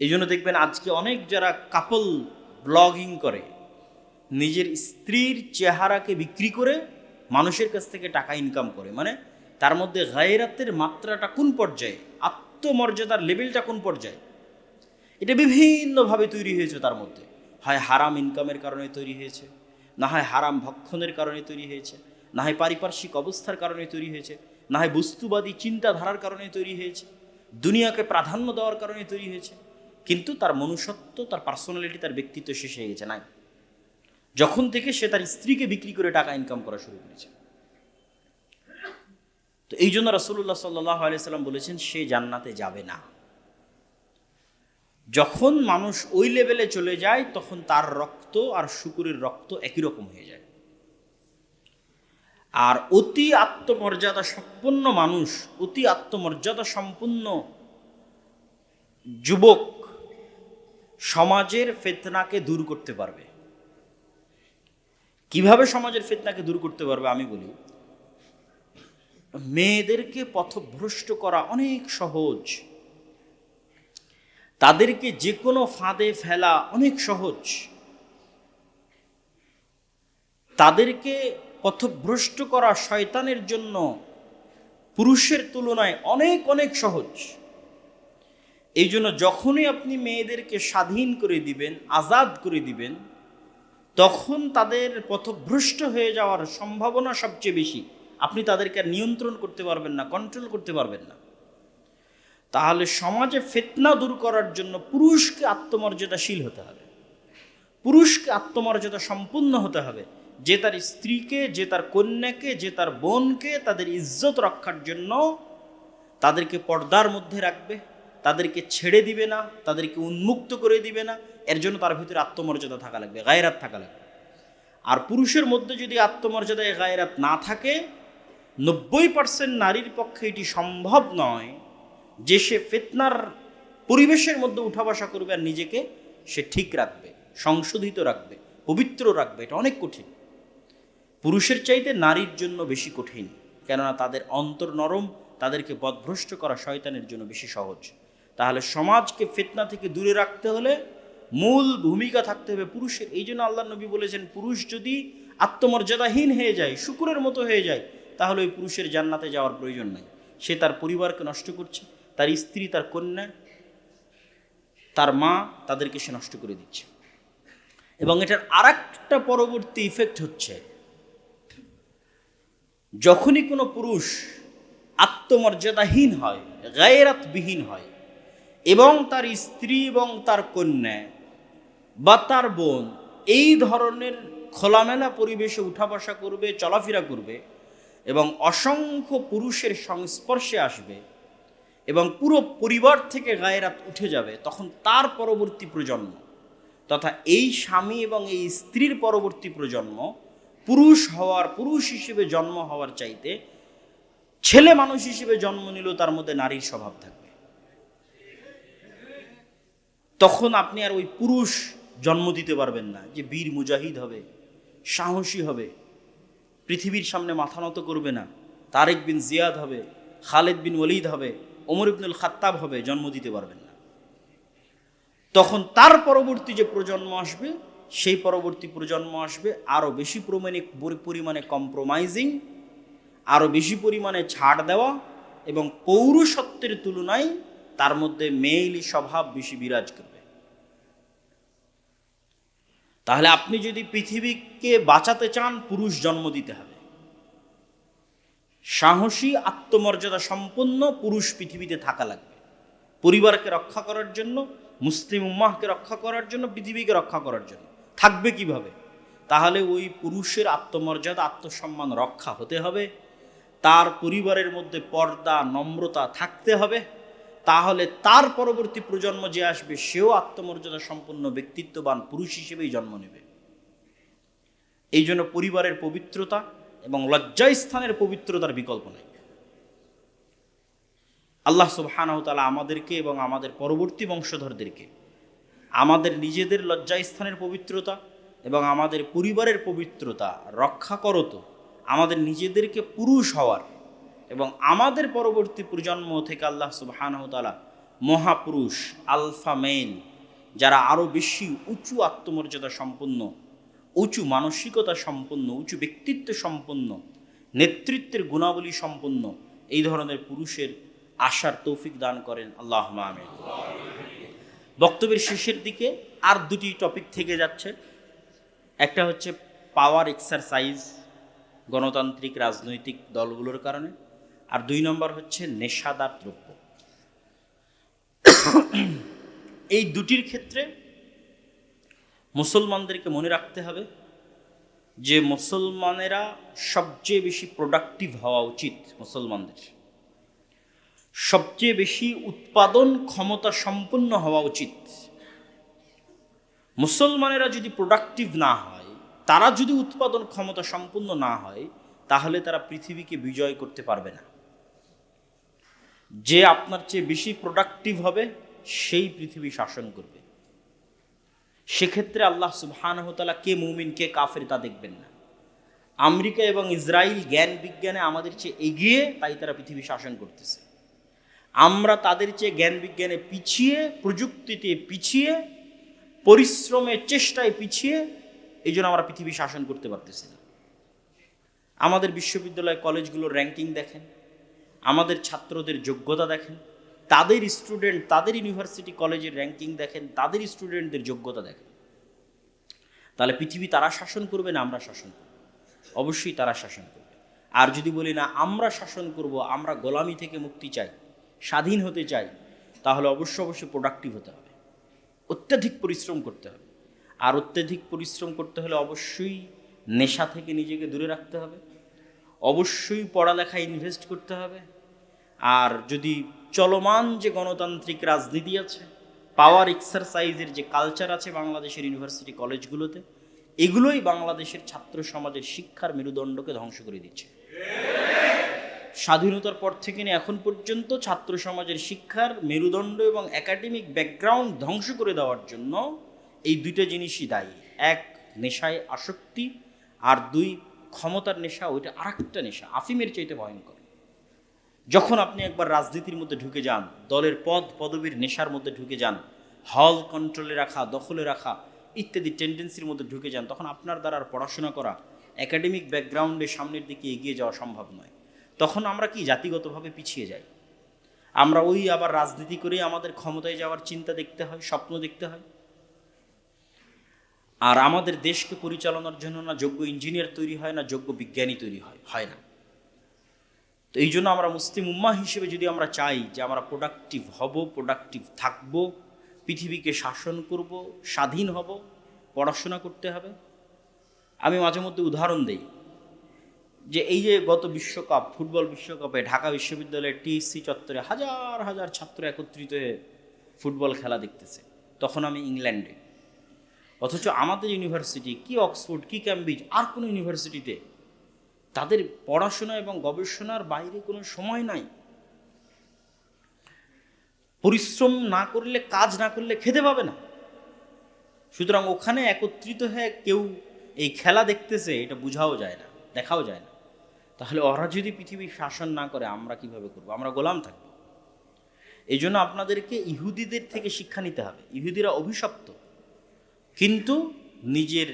এই জন্য দেখবেন আজকে অনেক যারা কাপল ব্লগিং করে, নিজের স্ত্রীর চেহারাকে বিক্রি করে মানুষের কাছ থেকে টাকা ইনকাম করে মানে তার মধ্যে গায়রাতের মাত্রাটা কোন পর্যায়ে? আত্মমর্যাদার লেভেলটা কোন পর্যায়ে? এটা বিভিন্নভাবে তৈরি হয়েছে তার মধ্যে। হয় হারাম ইনকামের কারণে তৈরি হয়েছে, না হয় হারাম ভক্ষণের কারণে তৈরি হয়েছে, না হয় পারিপার্শ্বিক অবস্থার কারণে তৈরি হয়েছে, না হয় বস্তুবাদী চিন্তাধারার কারণে তৈরি হয়েছে, দুনিয়াকে প্রাধান্য দেওয়ার কারণে তৈরি হয়েছে। কিন্তু তার মনুষ্যত্ব, তার পার্সোনালিটি তার ব্যক্তিত্ব শেষ হয়ে গেছে, নাই। যখন থেকে সে তার স্ত্রীকে বিক্রি করে টাকা ইনকাম করা শুরু করেছে। তো এই জন্য রসুল্লাহ সাল্লাহ বলেছেন, সে জান্নাতে যাবে না। যখন মানুষ ওই লেভেলে চলে যায়, তখন তার রক্ত আর শুকুরের রক্ত একই রকম হয়ে যায়। আর অতি আত্মমর্যাদা সম্পন্ন মানুষ, অতি আত্মমর্যাদা সম্পন্ন যুবক সমাজের ফেতনাকে দূর করতে পারবে। কীভাবে সমাজের ফেতনাকে দূর করতে পারবে আমি বলি, মেয়েদেরকে পথভ্রষ্ট করা অনেক সহজ। তাদেরকে যে কোনো ফাঁদে ফেলা অনেক সহজ। তাদেরকে পথভ্রষ্ট করা শয়তানের জন্য পুরুষের তুলনায় অনেক অনেক সহজ। এই জন্য যখনই আপনি মেয়েদেরকে স্বাধীন করে দিবেন, আজাদ করে দিবেন, তখন তাদের পথভ্রষ্ট হয়ে যাওয়ার সম্ভাবনা সবচেয়ে বেশি। আপনি তাদেরকে নিয়ন্ত্রণ করতে পারবেন না কন্ট্রোল করতে পারবেন না। তাহলে সমাজে ফেতনা দূর করার জন্য পুরুষকে আত্মমর্যাদাশীল হতে হবে। পুরুষকে আত্মমর্যাদা সম্পূর্ণ হতে হবে। যে তার স্ত্রীকে, যে তার কন্যাকে, যে তার বোনকে তাদের ইজ্জত রক্ষার জন্য তাদেরকে পর্দার মধ্যে রাখবে। তাদেরকে ছেড়ে দিবে না, তাদেরকে উন্মুক্ত করে দিবে না, এর জন্য তার ভিতরে আত্মমর্যাদা থাকা লাগবে, গায়রাত থাকা লাগবে। আর পুরুষের মধ্যে যদি আত্মমর্যাদায় গায়রাত না থাকে, নব্বই পার্সেন্ট নারীর পক্ষে এটি সম্ভব নয় যে সে ফেতনার পরিবেশের মধ্যে উঠা বসা করবে আর নিজেকে সে ঠিক রাখবে, সংশোধিত রাখবে, পবিত্র রাখবে, এটা অনেক কঠিন। পুরুষের চাইতে নারীর জন্য বেশি কঠিন, কেননা তাদের অন্তর নরম, তাদেরকে বদভ্রষ্ট করা শয়তানের জন্য বেশি সহজ। তাহলে সমাজকে ফেতনা থেকে দূরে রাখতে হলে মূল ভূমিকা থাকতে হবে পুরুষের। এই জন্য আল্লাহ নবী বলেছেন, পুরুষ যদি আত্মমর্যাদাহীন হয়ে যায়, শুকুরের মতো হয়ে যায়, তাহলে ওই পুরুষের জান্নাতে যাওয়ার প্রয়োজন নাই। সে তার পরিবারকে নষ্ট করছে, তার স্ত্রী, তার কন্যা, তার মা, তাদেরকে সে নষ্ট করে দিচ্ছে। এবং এটার আর একটা পরবর্তী ইফেক্ট হচ্ছে, যখনই কোনো পুরুষ আত্মমর্যাদাহীন হয়, গায়েরাতবিহীন হয় এবং তার স্ত্রী এবং তার কন্যা বা তার বোন এই ধরনের খোলামেলা পরিবেশে উঠা বসা করবে, চলাফেরা করবে এবং অসংখ্য পুরুষের সংস্পর্শে আসবে এবং পুরো পরিবার থেকে গায়েরাত উঠে যাবে তখন তার পরবর্তী প্রজন্ম তথা এই স্বামী এবং এই স্ত্রীর পরবর্তী প্রজন্ম পুরুষ হওয়ার, পুরুষ হিসেবে জন্ম হওয়ার চাইতে ছেলে মানুষ হিসেবে জন্ম নিলেও তার মধ্যে নারীর স্বভাব থাকবে। তখন আপনি আর ওই পুরুষ জন্ম দিতে পারবেন না যে বীর মুজাহিদ হবে, সাহসী হবে, পৃথিবীর সামনে মাথা নত করবে না। তারেক বিন জিয়াদ হবে, খালেদ বিন ওলিদ হবে, ওমর ইবনুল খাত্তাব হবে, জন্ম দিতে পারবেন না। তখন তার পরবর্তী যে প্রজন্ম আসবে, সেই পরবর্তী প্রজন্ম আসবে আরও বেশি পরিমাণে পরিমাণে কম্প্রোমাইজিং আরও বেশি পরিমাণে ছাড় দেওয়া এবং পৌরসত্বের তুলনায় তার মধ্যে মেইলি স্বভাব বেশি বিরাজ করবে। তাহলে আপনি যদি পৃথিবীকে বাঁচাতে চান, পুরুষ জন্ম দিতে হবে। সাহসী, আত্মমর্যাদা সম্পন্ন পুরুষ পৃথিবীতে থাকা লাগবে। পরিবারকে রক্ষা করার জন্য, মুসলিম উম্মাহকে রক্ষা করার জন্য, পৃথিবীকে রক্ষা করার জন্য। থাকবে কীভাবে? তাহলে ওই পুরুষের আত্মমর্যাদা, আত্মসম্মান রক্ষা হতে হবে। তার পরিবারের মধ্যে পর্দা, নম্রতা থাকতে হবে। তাহলে তার পরবর্তী প্রজন্ম যে আসবে, সেও আত্মমর্যাদা সম্পন্ন ব্যক্তিত্ববান পুরুষ হিসেবেই জন্ম নেবে। এই জন্য পরিবারের পবিত্রতা এবং লজ্জাস্থানের পবিত্রতার বিকল্প নেই। আল্লাহ সুবহানাহু তাআলা আমাদেরকে এবং আমাদের পরবর্তী বংশধরদেরকে আমাদের নিজেদের লজ্জাস্থানের পবিত্রতা এবং আমাদের পরিবারের পবিত্রতা রক্ষা করত আমাদের নিজেদেরকে পুরুষ হওয়ার এবং আমাদের পরবর্তী প্রজন্ম থেকে আল্লাহ সুবহানাহু তাআলা মহাপুরুষ, আলফা মেল যারা আরও বেশি উঁচু আত্মমর্যাদা সম্পন্ন, উঁচু মানসিকতা সম্পন্ন, উঁচু ব্যক্তিত্ব সম্পন্ন, নেতৃত্বের গুণাবলী সম্পন্ন, এই ধরনের পুরুষের আশার তৌফিক দান করেন আল্লাহ আমিন। বক্তব্যের শেষের দিকে আর দুটি টপিক থেকে যাচ্ছে। একটা হচ্ছে পাওয়ার এক্সারসাইজ গণতান্ত্রিক রাজনৈতিক দলগুলোর কারণে। আর দুই নম্বর হচ্ছে নেশাদার দ্রব্য। এই দুটির ক্ষেত্রে মুসলমানদেরকে মনে রাখতে হবে যে মুসলমানেরা সবচেয়ে বেশি প্রোডাক্টিভ হওয়া উচিত মুসলমানদের। সবচেয়ে বেশি উৎপাদন ক্ষমতা সম্পন্ন হওয়া উচিত। মুসলমানেরা যদি প্রোডাক্টিভ না হয়, তারা যদি উৎপাদন ক্ষমতা সম্পন্ন না হয়, তাহলে তারা পৃথিবীকে বিজয় করতে পারবে না। যে আপনার চেয়ে বেশি প্রোডাক্টিভ হবে, সেই পৃথিবী শাসন করবে। সেক্ষেত্রে আল্লাহ সুবহানহতালা কে মুমিন, কে কাফের তা দেখবেন না। আমেরিকা এবং ইসরায়েল জ্ঞান বিজ্ঞানে আমাদের চেয়ে এগিয়ে তাই তারা পৃথিবী শাসন করতেছে। আমরা তাদের চেয়ে জ্ঞান বিজ্ঞানে পিছিয়ে, প্রযুক্তিতে পিছিয়ে, পরিশ্রমের চেষ্টায় পিছিয়ে এই জন্য আমরা পৃথিবী শাসন করতে পারতেছি না। আমাদের বিশ্ববিদ্যালয় কলেজগুলোর র্যাঙ্কিং দেখেন। আমাদের ছাত্রদের যোগ্যতা দেখেন, তাদের স্টুডেন্ট তাদের ইউনিভার্সিটি কলেজের র্যাঙ্কিং দেখেন, তাদের স্টুডেন্টদের যোগ্যতা দেখেন। তাহলে পৃথিবী তারা শাসন করবে না আমরা শাসন করব? অবশ্যই তারা শাসন করবে। আর যদি বলি না, আমরা শাসন করব, আমরা গোলামি থেকে মুক্তি চাই, স্বাধীন হতে চাই, তাহলে অবশ্য অবশ্যই প্রোডাক্টিভ হতে হবে। অত্যাধিক পরিশ্রম করতে হবে। আর অত্যাধিক পরিশ্রম করতে হলে অবশ্যই নেশা থেকে নিজেকে দূরে রাখতে হবে। অবশ্যই পড়ালেখায় ইনভেস্ট করতে হবে। আর যদি চলমান যে গণতান্ত্রিক রাজনীতি আছে পাওয়ার এক্সারসাইজের যে কালচার আছে বাংলাদেশের ইউনিভার্সিটি কলেজগুলোতে এগুলোই বাংলাদেশের ছাত্র সমাজের শিক্ষার মেরুদণ্ডকে ধ্বংস করে দিচ্ছে। স্বাধীনতার পর থেকে নিয়ে এখন পর্যন্ত ছাত্র সমাজের শিক্ষার মেরুদণ্ড এবং একাডেমিক ব্যাকগ্রাউন্ড ধ্বংস করে দেওয়ার জন্য এই দুইটা জিনিসই দায়ী। এক, নেশায় আসক্তি, আর দুই, ক্ষমতার নেশা, ওইটা আরেকটা নেশা, আফিমের চাইতে ভয়ঙ্কর। যখন আপনি একবার রাজনীতির মধ্যে ঢুকে যান, দলের পদ, পদবীর নেশার মধ্যে ঢুকে যান হল কন্ট্রোলে রাখা, দখলে রাখা ইত্যাদি টেন্ডেন্সির মধ্যে ঢুকে যান, তখন আপনার দ্বারা পড়াশোনা করা একাডেমিক ব্যাকগ্রাউন্ডে সামনের দিকে এগিয়ে যাওয়া সম্ভব নয়। তখন আমরা কি জাতিগতভাবে পিছিয়ে যাই? আমরা ওই আবার রাজনীতি করে আমাদের ক্ষমতায় যাওয়ার চিন্তা দেখতে হয়, স্বপ্ন দেখতে হয়? আর আমাদের দেশকে পরিচালনার জন্য না যোগ্য ইঞ্জিনিয়ার তৈরি হয়, না যোগ্য বিজ্ঞানী তৈরি হয় হয় না। তো এই জন্য আমরা মুসলিম উম্মা হিসেবে যদি আমরা চাই যে আমরা প্রোডাক্টিভ হব প্রোডাক্টিভ থাকব, পৃথিবীকে শাসন করব, স্বাধীন হব, পড়াশোনা করতে হবে, আমি মাঝে মধ্যে উদাহরণ দেই যে এই যে গত বিশ্বকাপ, ফুটবল বিশ্বকাপে ঢাকা বিশ্ববিদ্যালয়ের টিএসসি চত্বরে হাজার হাজার ছাত্র একত্রিত হয়ে ফুটবল খেলা দেখতেছে। তখন আমি ইংল্যান্ডে। অথচ আমাদের ইউনিভার্সিটি কি অক্সফোর্ড কি ক্যামব্রিজ আর কোনো ইউনিভার্সিটিতে তাদের পড়াশোনা এবং গবেষণার বাইরে কোনো সময় নাই। পরিশ্রম না করলে, কাজ না করলে খেতে পাবে না। সুতরাং ওখানে একত্রিত হয়ে কেউ এই খেলা দেখতেছে, এটা বোঝাও যায় না, দেখাও যায় না। তাহলে ওরা যদি পৃথিবী শাসন না করে, আমরা কীভাবে করব? আমরা গোলাম থাকব। এই জন্য আপনাদেরকে ইহুদিদের থেকে শিক্ষা নিতে হবে। ইহুদিরা অভিশপ্ত, কিন্তু নিজের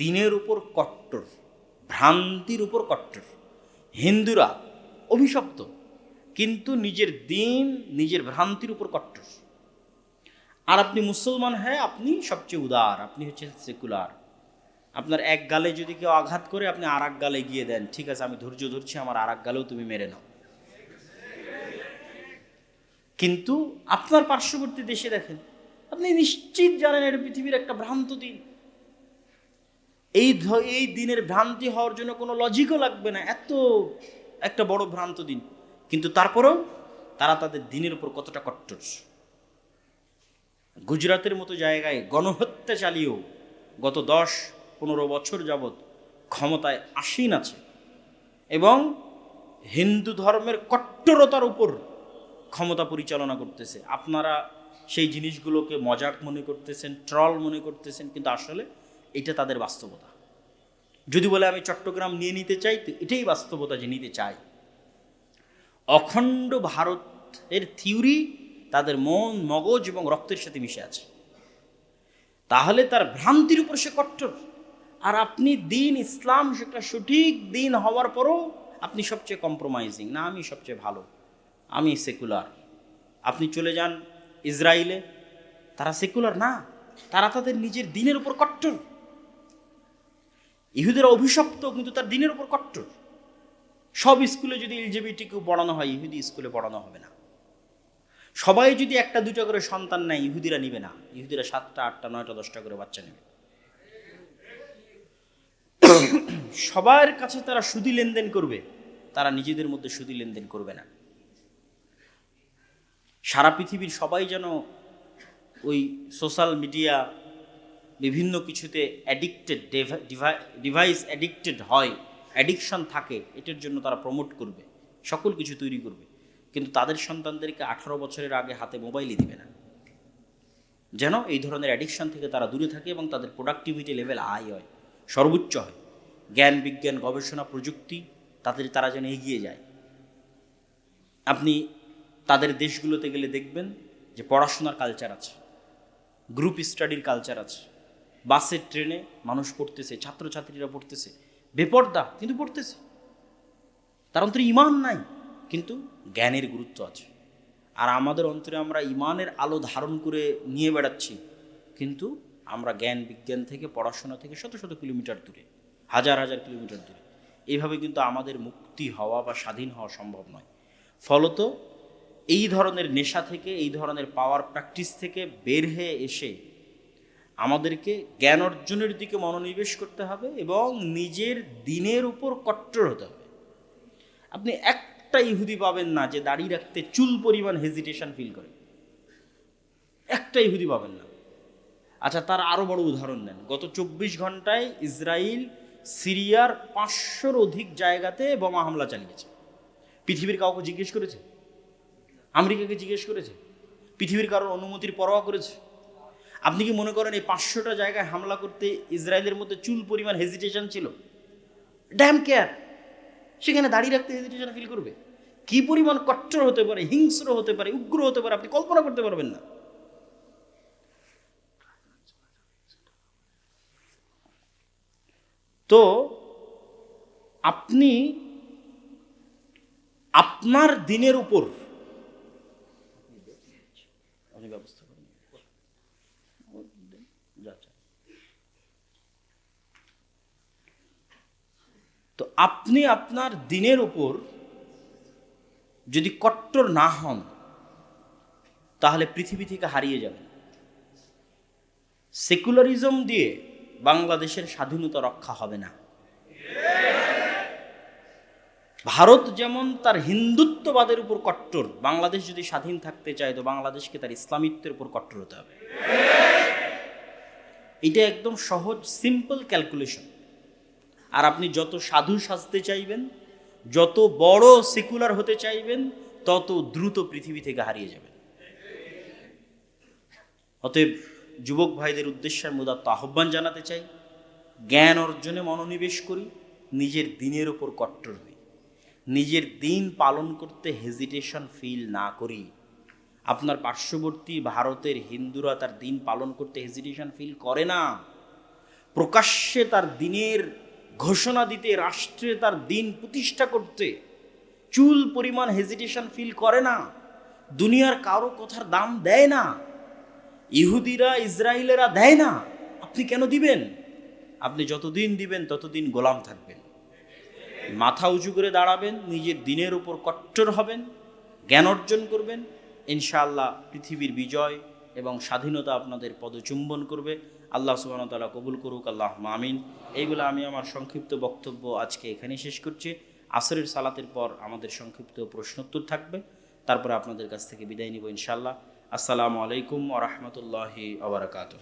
দিনের উপর কট্টর। ভ্রান্তির উপর কট্টর। হিন্দুরা অভিশপ্ত, কিন্তু নিজের দিন, নিজের ভ্রান্তির উপর কট্টর। আর আপনি মুসলমান হ্যাঁ আপনি সবচেয়ে উদার, আপনি হচ্ছেন সেকুলার। আপনার এক গালে যদি কেউ আঘাত করে, আপনি আর এক গালে গিয়ে দেন, ঠিক আছে, আমি ধৈর্য ধরছি, আমার আর এক গালেও তুমি মেরে নাও। কিন্তু আপনার পার্শ্ববর্তী দেশে দেখেন, আপনি নিশ্চিত জানেন এটা পৃথিবীর একটা ভ্রান্ত দিন। এই এই দিনের ভ্রান্তি হওয়ার জন্য কোনো লজিকও লাগবে না। এত একটা বড় ভ্রান্ত দিন। কিন্তু তারপরেও তারা তাদের দিনের উপর কতটা কট্টর। গুজরাতের মতো জায়গায় গণহত্যা চালিয়েও গত দশ পনেরো বছর যাবৎ ক্ষমতায় আসীন আছে এবং হিন্দু ধর্মের কট্টরতার উপর ক্ষমতা পরিচালনা করতেছে। আপনারা সেই জিনিসগুলোকে মজাক মনে করতেছেন, ট্রল মনে করতেছেন, কিন্তু আসলে এটা তাদের বাস্তবতা। যদি বলে আমি চট্টগ্রাম নিয়ে নিতে চাই, তো এটাই বাস্তবতা যে নিতে চাই অখণ্ড ভারতের থিওরি তাদের মন, মগজ এবং রক্তের সাথে মিশে আছে। তাহলে তার ভ্রান্তির উপর সে কট্টর। আর আপনি দিন ইসলাম সেটা সঠিক দিন হওয়ার পরও আপনি সবচেয়ে কম্প্রোমাইজিং না, আমি সবচেয়ে ভালো, আমি সেকুলার আপনি চলে যান ইসরায়েলে তারা সেকুলার না, তারা তাদের নিজের দিনের উপর কট্টর। ইহুদের অভিশপ্ত, কিন্তু তার দিনের উপর কট্টর। সব স্কুলে যদি এলজেবিটিকেও পড়ানো হয়, ইহুদি স্কুলে পড়ানো হবে না। সবাই যদি একটা দুটো করে সন্তান নেয়, ইহুদিরা নিবে না। ইহুদিরা সাতটা, আটটা, নয়টা, দশটা করে বাচ্চা নেবে। সবার কাছে তারা সুদি লেনদেন করবে, তারা নিজেদের মধ্যে সুদি লেনদেন করবে না। সারা পৃথিবীর সবাই যেন ওই সোশ্যাল মিডিয়া বিভিন্ন কিছুতে অ্যাডিক্টেড ডিভাইস অ্যাডিক্টেড হয় অ্যাডিকশন থাকে, এটার জন্য তারা প্রমোট করবে, সকল কিছু তৈরি করবে। কিন্তু তাদের সন্তানদেরকে আঠারো বছরের আগে হাতে মোবাইলই দিবে না। যেন এই ধরনের অ্যাডিকশন থেকে তারা দূরে থাকে এবং তাদের প্রোডাক্টিভিটি লেভেল হাই হয়, সর্বোচ্চ হয়। জ্ঞান, বিজ্ঞান, গবেষণা, প্রযুক্তি, তাদের, তারা যেন এগিয়ে যায়। আপনি তাদের দেশগুলোতে গেলে দেখবেন যে পড়াশোনার কালচার আছে গ্রুপ স্টাডির কালচার আছে। বাসে ট্রেনে মানুষ পড়তেছে, ছাত্রছাত্রীরা পড়তেছে, বেপর্দা, কিন্তু পড়তেছে। তার অন্তরে ইমান নাই, কিন্তু জ্ঞানের গুরুত্ব আছে। আর আমাদের অন্তরে আমরা ইমানের আলো ধারণ করে নিয়ে বেড়াচ্ছি, কিন্তু আমরা জ্ঞান বিজ্ঞান থেকে, পড়াশোনা থেকে শত শত কিলোমিটার দূরে, হাজার হাজার কিলোমিটার দূরে। এইভাবে কিন্তু আমাদের মুক্তি হওয়া বা স্বাধীন হওয়া সম্ভব নয়। ফলত এই ধরনের নেশা থেকে, এই ধরনের পাওয়ার প্র্যাকটিস থেকে বের হয়ে এসে আমাদেরকে জ্ঞান অর্জনের দিকে মনোনিবেশ করতে হবে এবং নিজের দিনের উপর কট্টর হতে হবে। আপনি একটা ইহুদি পাবেন না যে দাড়ি রাখতে চুল পরিমাণ হেজিটেশন ফিল করে। একটা ইহুদি পাবেন না। আচ্ছা তার আরও বড় উদাহরণ দেন। গত চব্বিশ ঘন্টায় ইসরায়েল সিরিয়ার পাঁচশোর অধিক জায়গাতে বোমা হামলা চালিয়েছে। পৃথিবীর কাউকে জিজ্ঞেস করেছে? আমেরিকাকে জিজ্ঞেস করেছে? পৃথিবীর কারোর অনুমতির পরোয়া করেছে? আপনি কি মনে করেন এই পাঁচশোটা জায়গায় হামলা করতে ইসরায়েলের মধ্যে চুল পরিমাণ হেজিটেশন ছিল? ড্যাম কেয়ার সেখানে দাঁড়িয়ে রাখতে হেজিটেশন ফিল করবে? কি পরিমাণ কট্টর হতে পারে, হিংস্র হতে পারে, উগ্র হতে পারে, আপনি কল্পনা করতে পারবেন না। তো আপনি আপনার দিনের উপর ব্যবস্থা করুন যাচ্ছে। তো আপনি আপনার দিনের উপর যদি কট্টর না হন, তাহলে পৃথিবী থেকে হারিয়ে যাবেন। সেকুলারিজম দিয়ে বাংলাদেশের স্বাধীনতা রক্ষা হবে না। ভারত যেমন তার হিন্দুত্ববাদের উপর কট্টর, বাংলাদেশ যদি স্বাধীন থাকতে চায়, তো বাংলাদেশকে তার ইসলামিত্বের উপর কট্টর হতে হবে। এটা একদম সহজ সিম্পল ক্যালকুলেশন আর আপনি যত সাধু সাজতে চাইবেন, যত বড় সেকুলার হতে চাইবেন, তত দ্রুত পৃথিবী থেকে হারিয়ে যাবেন। অতএব যুবক ভাইদের উদ্দেশ্যে আমি উদাত্ত আহ্বান জানাতে চাই, জ্ঞান অর্জনে মনোনিবেশ করি, নিজের দিনের ওপর কট্টর হই। নিজের দিন পালন করতে হেজিটেশন ফিল না করি। আপনার পার্শ্ববর্তী ভারতের হিন্দুরা তার দিন পালন করতে হেজিটেশন ফিল করে না। প্রকাশ্যে তার দিনের ঘোষণা দিতে রাষ্ট্রে তার দিন প্রতিষ্ঠা করতে চুল পরিমাণ হেজিটেশন ফিল করে না। দুনিয়ার কারও কথার দাম দেয় না। ইহুদিরা, ইসরায়েলেরা দেয় না। আপনি কেন দিবেন? আপনি যতদিন দিবেন, ততদিন গোলাম থাকবেন। মাথা উঁচু করে দাঁড়াবেন, নিজের দিনের উপর কট্টর হবেন, জ্ঞান অর্জন করবেন। ইনশাআল্লাহ পৃথিবীর বিজয় এবং স্বাধীনতা আপনাদের পদচুম্বন করবে। আল্লাহ সুবাহ তালা কবুল করুক আল্লাহ মামিন এইগুলো আমি আমার সংক্ষিপ্ত বক্তব্য আজকে এখানেই শেষ করছি। আসরের সালাতের পর আমাদের সংক্ষিপ্ত প্রশ্নোত্তর থাকবে। তারপরে আপনাদের কাছ থেকে বিদায় নিব ইনশাল্লাহ আসসালামু আলাইকুম ওরহমতুল্লাহি আবরকাত